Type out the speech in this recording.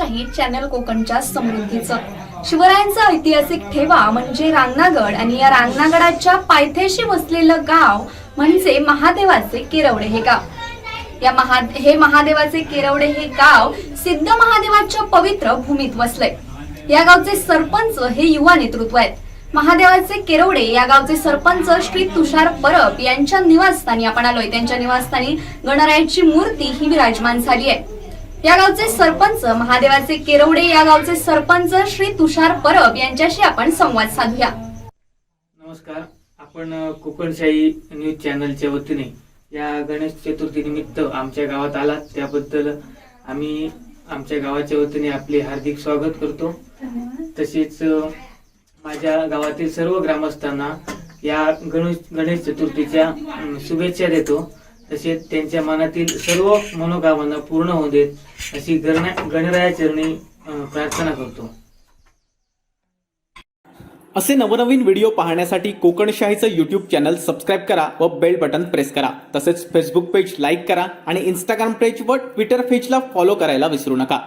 लोकशाही चॅनल कोकणच्या समृद्धीचं. शिवरायांचा ऐतिहासिक ठेवा म्हणजे रांगणागड आणि या रांगणागडाच्या पायथ्याशी वसलेलं गाव म्हणजे महादेवाचे केरवडे हे गाव. या महा हे महादेवाचे केरवडे हे गाव सिद्ध महादेवाच्या पवित्र भूमीत वसलंय. या गावचे सरपंच हे युवा नेतृत्व आहेत. महादेवाचे केरवडे या गावचे सरपंच श्री तुषार परब यांच्या निवासस्थानी आपण आलोय. त्यांच्या निवासस्थानी गणरायाची मूर्ती ही विराजमान झाली आहे. या गावचे सरपंच महादेवाचे केरवडे या गावचे सरपंच श्री तुषार परब यांच्याशी आपण संवाद साधूया. नमस्कार. आपण कोकणशाही न्यूज चॅनलच्या वतीने या गणेश चतुर्थी निमित्त आमच्या गावात आलात. त्याबद्दल आम्ही आमच्या गावाच्या वतीने आपले हार्दिक स्वागत करतो. तसेच माझ्या गावातील सर्व ग्रामस्थांना या गणेश गणेश चतुर्थीच्या शुभेच्छा देतो. तसेच त्यांच्या मनातील सर्व मनोकामना पूर्ण होऊ देत अशी गण गणरायाचरणी प्रार्थना करतो. असे नवनवीन व्हिडिओ पाहण्यासाठी कोकणशाहीचं यूट्यूब चॅनल सबस्क्राईब करा व बेल बटन प्रेस करा. तसेच फेसबुक पेज लाईक करा आणि इंस्टाग्राम पेज व ट्विटर पेजला फॉलो करायला विसरू नका.